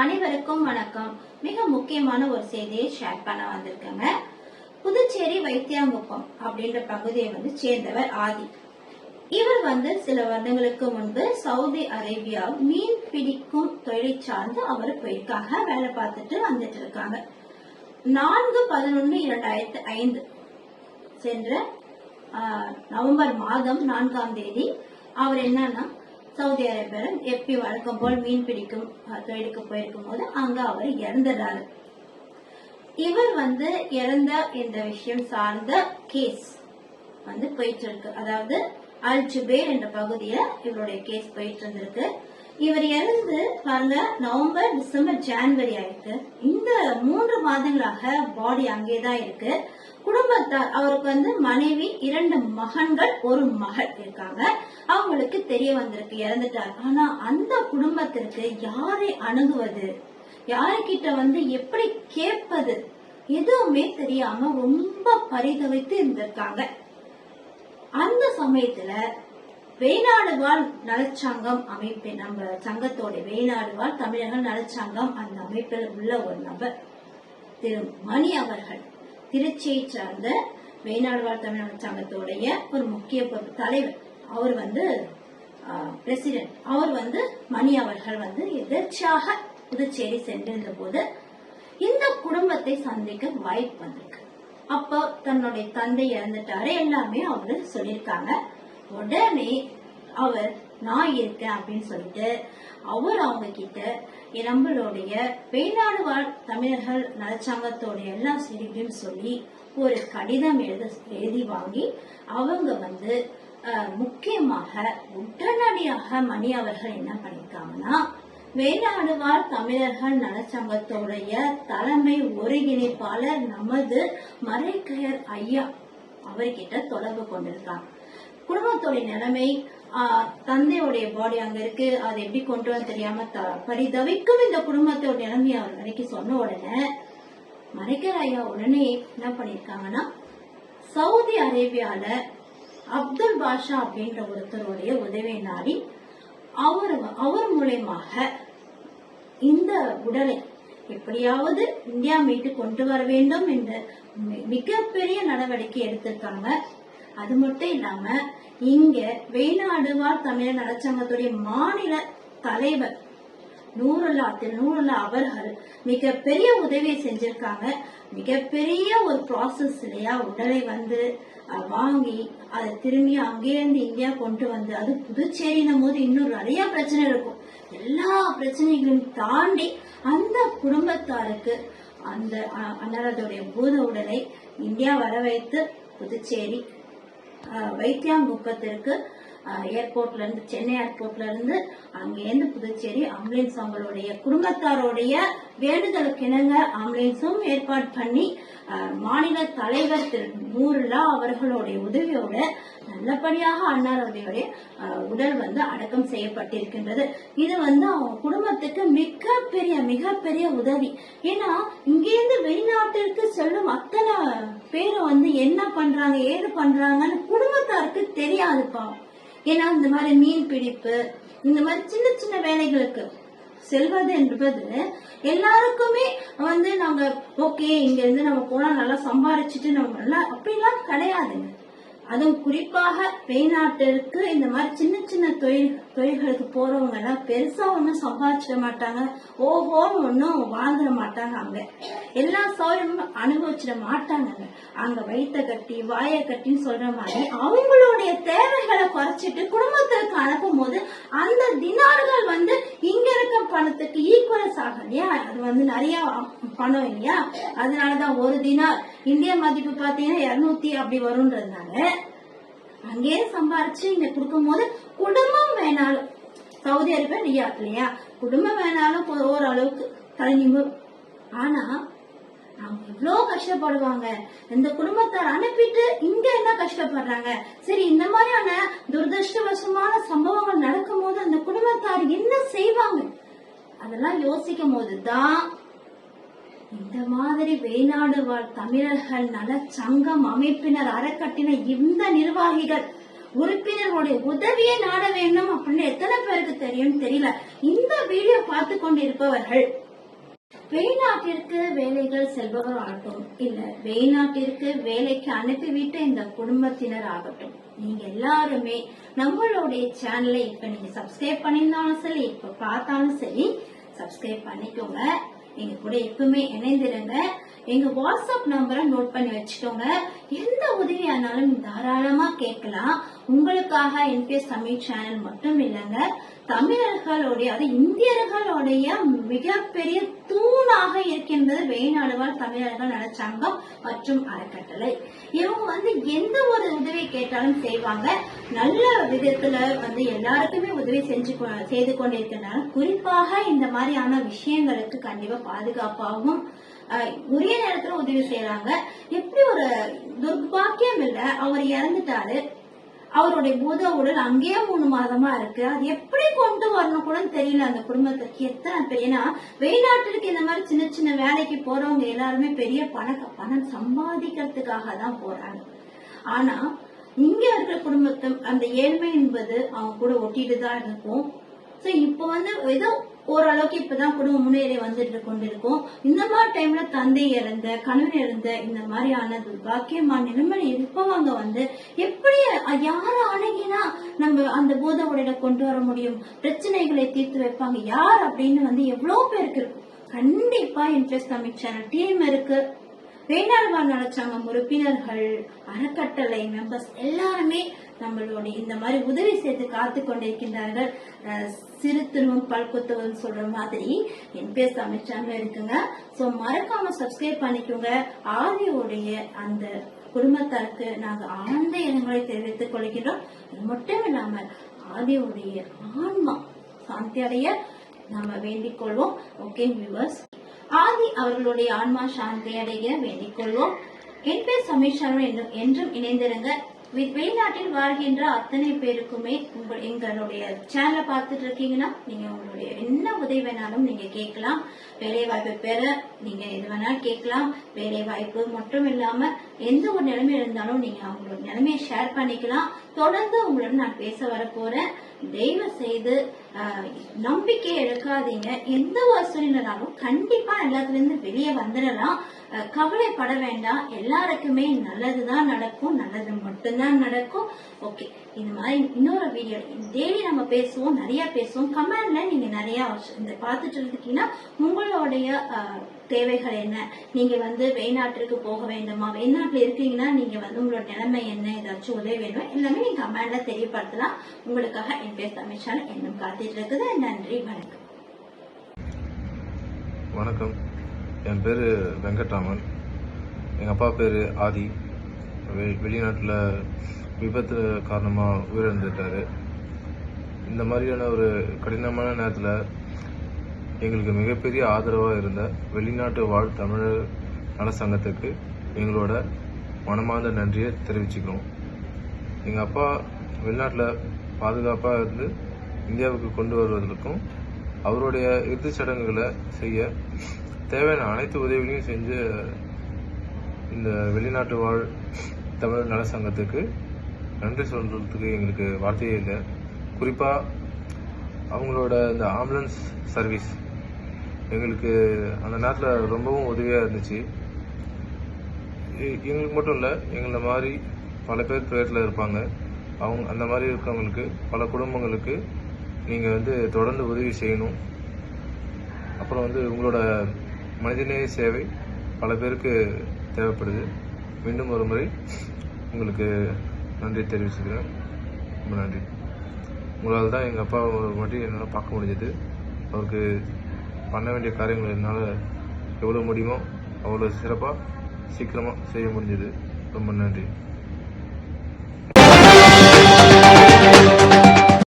அனைவருக்கும் வணக்கம். மிக முக்கியமான ஒரு செய்தியை ஷேர் பண்ண வந்திருக்கேங்க. புதுச்சேரி வைத்தியாங்குப்பம் அப்படின்ற பகுதியை வந்து சேர்ந்தவர் ஆதி. இவர் வந்து சில வருடங்களுக்கு முன்பு சவுதி அரேபியா மீன் பிடிக்கும் தொழிலை சார்ந்து அவர் போயிருக்காக வேலை பார்த்துட்டு வந்துட்டு இருக்காங்க. நான்கு பதினொன்னு இரண்டாயிரத்தி ஐந்து சென்ற நவம்பர் மாதம் நான்காம் தேதி அவர் என்னன்னா சவுதி அரேபியாவில் எப்பி வழக்கம் போல் மீன் பிடிக்கும் தொழிலுக்கு போயிருக்கும் போது அங்க அவர் இறந்துடுறாரு. இவர் வந்து இறந்த இந்த விஷயம் சார்ந்த கேஸ் வந்து போயிட்டு இருக்கு. அதாவது அல் ஜுபேர் என்ற பகுதியில இவருடைய கேஸ் போயிட்டு இருந்திருக்கு. இவர் இறந்து பாருங்க நவம்பர் டிசம்பர் ஜான்வரி ஆயிருக்கு. இந்த மூன்று மாதங்களாக பாடி அங்கேதான் இருக்கு. குடும்பத்தார் அவருக்கு வந்து மனைவி இரண்டு மகன்கள் ஒரு மகள் இருக்காங்க. அவங்களுக்கு தெரிய வந்திருக்கு இறந்துட்டார். ஆனா அந்த குடும்பத்திற்கு யாரை அணுகுவது? யாருக்கிட்ட வந்து எப்படி கேட்பது? எதுவுமே தெரியாம ரொம்ப பரிதவித்து இருந்திருக்காங்க. அந்த சமயத்துல வெளிநாடு வாழ் நலச்சங்கம் அமைப்பு நம்ம சங்கத்தோட வெளிநாடு வாழ் தமிழர்கள் நலச்சங்கம் அந்த அமைப்பில் உள்ள ஒரு நபர் திரு மணி அவர்கள். திருச்சியை சார்ந்த வெளிநாடு வாழ் தமிழர் சங்கத்தோடைய ஒரு முக்கிய தலைவர். அவர் வந்து பிரசிடென்ட் அவர் வந்து மணி அவர்கள் வந்து எதிர்ச்சியாக புதுச்சேரி சென்றிருந்த போது இந்த குடும்பத்தை சந்திக்க வாய்ப்பு வந்திருக்கு. அப்போ தன்னுடைய தந்தை இறந்துட்டாரு எல்லாமே அவரு சொல்லியிருக்காங்க. உடனே அவர் நான் இருக்கேன் அப்படின்னு சொல்லிட்டு அவர் அவங்க கிட்ட நம்மளுடைய வெளிநாடு வாழ் தமிழர்கள் நலச்சங்கத்தோட எல்லா செய்திகளையும் சொல்லி ஒரு கடிதம் எழுத எழுதி வாங்கி அவங்க வந்து முக்கியமாக உடனடியாக மணி அவர்கள் என்ன பண்ணிருக்காங்கன்னா வெளிநாடு வாழ் தமிழர்கள் நலச்சங்கத்தோடைய தலைமை ஒருங்கிணைப்பாளர் நமது மறைக்கயர் ஐயா அவர்கிட்ட தொடர்பு கொண்டிருக்காங்க குடும்பத்தோட நிலைமை தந்தையோடைய பாடி அங்க இருக்கு. அதை எப்படி கொண்டு வர தெரியாம த- பரிதவிக்கும் இந்த குடும்பத்தோட நிலைமையை அவர் வரைக்கும் சொன்ன உடனே மறைக்கர் ஐயா உடனே என்ன பண்ணிருக்காங்கன்னா சவுதி அரேபியால அப்துல் பாஷா அப்படின்ற ஒருத்தருடைய உதவியை நாடி அவர் அவர் மூலயமாக இந்த உடலை எப்படியாவது இந்தியா மீட்டு கொண்டு வர வேண்டும் என்ற மிகப்பெரிய நடவடிக்கை எடுத்திருக்காங்க. அது மட்டும் இல்லாம இங்க வெளிநாடு தமிழர் நலச்சங்கத்துடைய மாநில தலைவர் நூறுல்லா திரு அவர்கள் மிகப்பெரிய உதவியை செஞ்சிருக்காங்க. மிகப்பெரிய ஒரு ப்ராசஸ் இல்லையா? உடலை வந்து வாங்கி அதை திரும்பி அங்கேயிருந்து இந்தியா கொண்டு வந்து அது புதுச்சேரினும் போது இன்னும் நிறைய பிரச்சனை இருக்கும். எல்லா பிரச்சனைகளையும் தாண்டி அந்த குடும்பத்தாருக்கு அந்த அஹ், அன்னாரதுடைய பூத உடலை இந்தியா வர வைத்து புதுச்சேரி அஹ், வைத்தியாங்குப்பத்திற்கு ஏர்போர்ட்ல இருந்து சென்னை ஏர்போர்ட்ல இருந்து அங்கேருந்து புதுச்சேரி ஆம்புலன்ஸ் அவங்களுடைய குடும்பத்தாருடைய வேண்டுதலுக்கு இணங்க ஆம்புலன்ஸும் ஏற்பாடு பண்ணி மாநில தலைவர் திரு நூருல்லா அவர்களுடைய உதவியோட நல்லபடியாக அன்னாருடைய உடல் வந்து அடக்கம் செய்யப்பட்டிருக்கின்றது. இது வந்து அவங்க குடும்பத்துக்கு மிகப்பெரிய மிகப்பெரிய உதவி. ஏன்னா இடத்திற்கு செல்லும் அத்தனை பேரும் வந்து என்ன பண்றாங்க ஏது பண்றாங்கன்னு குடும்பத்தாருக்கு தெரியாதுப்பா. ஏன்னா இந்த மாதிரி மீன் பிடிப்பு இந்த மாதிரி சின்ன சின்ன வேலைகளுக்கு செல்வது என்பது எல்லாருக்குமே வந்து நாங்க ஓகே இங்க இருந்து நம்ம போனா நல்லா சம்பாரிச்சுட்டு நம்ம நல்லா அப்படிலாம் கிடையாதுங்க. அதுவும் குறிப்பாக வெளிநாட்டிற்கு இந்த மாதிரி சின்ன சின்ன தொழில் தொழில்களுக்கு போறவங்க எல்லாம் பெருசா ஒன்றும் சம்பாதிச்சிட மாட்டாங்க. ஓஹோன்னு ஒன்றும் வாழ்ந்துட மாட்டாங்க அங்க. எல்லா சௌரியமும் அனுபவிச்சிட மாட்டாங்க அங்க வயித்த கட்டி வாயை கட்டின்னு சொல்ற மாதிரி அவங்களுடைய தேவைகளை குறைச்சிட்டு குடும்பத்திற்கு அனுப்பும் போது அந்த தினார்கள் வந்து இங்க இருக்க பணத்துக்கு ஈக்குவலஸ் ஆகும் இல்லையா அது வந்து நிறைய பணம் இல்லையா? அதனாலதான் ஒரு தினார் இந்திய மதிப்பு பாத்தீங்கன்னா இருநூத்தி அப்படி வரும்ன்றதுனால அங்கேயே சம்பாரிச்சு இங்க கொடுக்கும்போது குடும்பம் வேணாலும். சவுதி அரேபியா ரியாத் இல்லையா? குடும்பம் வேணாலும் ஓரளவுக்கு தலைநிமிரும் ஆனா அவங்க இவ்ளோ கஷ்டப்படுவாங்க. இந்த குடும்பத்தார் அனுப்பிட்டு இங்க என்ன கஷ்டப்படுறாங்க? சரி இந்த மாதிரியான துரதிருஷ்டவசமான சம்பவங்கள் நடக்கும் போது அந்த குடும்பத்தார் என்ன செய்வாங்க? அதெல்லாம் யோசிக்கும் போதுதான் இந்த மாதிரி வெளிநாடு வாழ் தமிழர்கள் நல சங்கம் அமைப்பினர் அறக்கட்டின இந்த நிர்வாகிகள் உறுப்பினர்களுடைய உதவியை நாட வேண்டும் அப்படின்னு எத்தனை பேருக்கு தெரியும் தெரியல. இந்த வீடியோ பார்த்து கொண்டு இருப்பவர்கள் வெளிநாட்டிற்கு வேலைகள் செல்பவர் ஆகட்டும் இல்ல வெளிநாட்டிற்கு வேலைக்கு அனுப்பிவிட்ட இந்த குடும்பத்தினர் ஆகட்டும் நீங்க எல்லாருமே நம்மளுடைய சேனலை இப்ப நீங்க சப்ஸ்கிரைப் பண்ணியிருந்தாலும் சரி இப்ப பார்த்தாலும் சரி சப்ஸ்கிரைப் பண்ணிக்கோங்க. எங்க கூட எப்பவுமே இணைந்திருங்க. எங்க வாட்ஸ்அப் நம்பரை நோட் பண்ணி வச்சுக்கோங்க. எந்த உதவியானாலும் தாராளமா கேட்கலாம். உங்களுக்காக என்பிஎஸ் தமிழ் சேனல் மட்டும் இல்லைங்க. தமிழர்களுடைய அது இந்தியர்களுடைய மிகப்பெரிய தூணாக இருக்கின்றது வெளிநாடுவாழ் தமிழர்கள் நலச்சங்கம் மற்றும் அறக்கட்டளை. இவங்க எந்த ஒரு உதவி கேட்டாலும் செய்வாங்க. நல்ல விதத்துல வந்து எல்லாருக்குமே உதவி செஞ்சு கொ- செய்து கொண்டிருக்கின்றனர் குறிப்பாக இந்த மாதிரியான விஷயங்களுக்கு கண்டிப்பா பாதுகாப்பாகவும் உரிய நேரத்துல உதவி செய்யறாங்க எப்படி ஒரு துர்பாக்கியம் இல்ல அவர் இறந்துட்டாரு. அவருடைய பூத உடல் அங்கேயே மூணு மாதமா இருக்கு. அது எப்படி கொண்டு வரணும் கூட தெரியல அந்த குடும்பத்துக்கு எத்தனை பேர்? ஏன்னா வெளிநாட்டிற்கு இந்த மாதிரி சின்ன சின்ன வேலைக்கு போறவங்க எல்லாருமே பெரிய பண பணம் சம்பாதிக்கிறதுக்காக தான் போறாங்க. ஆனா இங்க இருக்கிற குடும்பத்தை அந்த ஏழ்மை என்பது அவங்க கூட ஒட்டிட்டு தான் இருக்கும். சோ இப்போ வந்து ஏதோ ஓரளவுக்கு இப்பதான் குடும்பம் முன்னேறி வந்துட்டு கொண்டிருக்கும். இந்த மாதிரி டைம்ல தந்தை இறந்த கணவன் இறந்த இந்த மாதிரியான துர்பாக்கியமான நிலைமை இருப்பவங்க வந்து எப்படி அ- யார அணுகினா நம்ம அந்த போத உடையில கொண்டு வர முடியும்? பிரச்சனைகளை தீர்த்து வைப்பாங்க. யார் அப்படின்னு வந்து எவ்வளவு பேருக்கு இருக்கும். கண்டிப்பா இன்ட்ரெஸ்ட் தமிழ் சேனல் டீம் இருக்கு. வேண்டாடுவார் நலச்சங்கம் உறுப்பினர்கள் அறக்கட்டளை மெம்பர்ஸ் எல்லாருமே நம்மளுடைய இந்த மாதிரி உதவி செய்து காத்து கொண்டிருக்கின்றார்கள். சிறு திருவம் பல்குத்துவம் சொல்ற மாதிரி. என் பேர் அமைச்சாங்க இருக்குங்க. ஸோ மறக்காம சப்ஸ்கிரைப் பண்ணிக்கோங்க. ஆதியோடைய அந்த குடும்பத்தாருக்கு நாங்கள் ஆழ்ந்த இடங்களை தெரிவித்துக் கொள்கிறோம் அது மட்டும் இல்லாமல் ஆதியோடைய ஆன்மா சாந்தி அடைய நாம வேண்டிக் கொள்வோம். ஓகே வியூவர்ஸ் ஆதி அவர்களுடைய ஆன்மா சாந்தி அடைய வேண்டிக் கொள்வோம். என் பேர் சமீஷ் என்றும் என்றும் இணைந்திருங்க வெளிநாட்டில் வாழ்கின்ற அத்தனை பேருக்குமே உங்கள் எங்களுடைய சேனலை பார்த்துட்டு இருக்கீங்கன்னா நீங்க உங்களுடைய என்ன உதவி வேணாலும் நீங்க கேட்கலாம். வேலை வாய்ப்பு பெற நீங்க எது வேணாலும் கேட்கலாம். வேலை வாய்ப்பு மட்டும் இல்லாம எந்த ஒரு நிலைமை இருந்தாலும் நீங்க அவங்களோட நிலைமையை ஷேர் பண்ணிக்கலாம். தொடர்ந்து உங்களுடன் நான் பேச வர போறேன் தயவு செய்து நம்பிக்கை எடுக்காதீங்க. எந்த ஒரு சூழ்நிலைனாலும் கண்டிப்பா எல்லாத்துல இருந்து வெளியே வந்துடலாம் கவலைப்பட வேண்டாம். எல்லாருக்குமே நல்லதுதான் நடக்கும். நல்லது மட்டும்தான் நடக்கும். ஓகே இந்த மாதிரி இன்னொரு வீடியோ டெய்லி நம்ம பேசுவோம் நிறைய பேசுவோம். கமெண்ட்ல நீங்க நிறைய இந்த பார்த்துட்டு இருந்துட்டீங்கன்னா உங்களுடைய தேவைகள் என்ன? நீங்க வந்து வெளிநாட்டிற்கு போக வேண்டுமா? வெளிநாட்டுல இருக்கீங்கன்னா நீங்க வந்து உங்களோட நிலைமை என்ன? ஏதாச்சும் உதவி வேணும்? எல்லாமே நீங்க கமெண்ட்ல தெரியப்படுத்தலாம். உங்களுக்காக என் பேர் தமிழ்ச்சான் இன்னும் காத்துட்டு இருக்குது. நன்றி வணக்கம். வணக்கம். என் பேர் வெங்கட்ராமன். எங்கள் அப்பா பேர் ஆதி. வெ வெளிநாட்டில் விபத்து காரணமாக உயிரிழந்துட்டார். இந்த மாதிரியான ஒரு கடினமான நேரத்தில் எங்களுக்கு மிகப்பெரிய ஆதரவாக இருந்த வெளிநாட்டு வாழ் தமிழர் நல சங்கத்துக்கு எங்களோட மனமார்ந்த நன்றியை தெரிவிச்சுக்கிறோம். எங்கள் அப்பா வெளிநாட்டில் பாதுகாப்பாக இருந்து இந்தியாவுக்கு கொண்டு வருவதற்கும் அவருடைய இறுதிச் சடங்குகளை செய்ய தேவையான அனைத்து உதவிகளையும் செஞ்சு இந்த வெளிநாட்டு வாழ் தமிழர் நல சங்கத்துக்கு நன்றி சொல்றதுக்கு எங்களுக்கு வார்த்தையே இல்லை. குறிப்பாக அவங்களோட இந்த ஆம்புலன்ஸ் சர்வீஸ் எங்களுக்கு அந்த நேரத்தில் ரொம்பவும் உதவியாக இருந்துச்சு. எங்களுக்கு மட்டும் இல்லை எங்களை மாதிரி பல பேர் துயரத்தில் இருப்பாங்க. அவங்க அந்த மாதிரி இருக்கவங்களுக்கு பல குடும்பங்களுக்கு நீங்கள் வந்து தொடர்ந்து உதவி செய்யணும். அப்புறம் வந்து உங்களோட மனிதநேய சேவை பல பேருக்கு தேவைப்படுது. மீண்டும் ஒரு முறை உங்களுக்கு நன்றி தெரிவிச்சுக்கிறேன். ரொம்ப நன்றி. உங்களால் தான் எங்கள் அப்பா ஒரு என்னால் பார்க்க முடிஞ்சது. அவருக்கு பண்ண வேண்டிய காரியங்கள் என்னால் எவ்வளோ முடியுமோ அவ்வளோ சிறப்பாக சீக்கிரமாக செய்ய முடிஞ்சது. ரொம்ப நன்றி.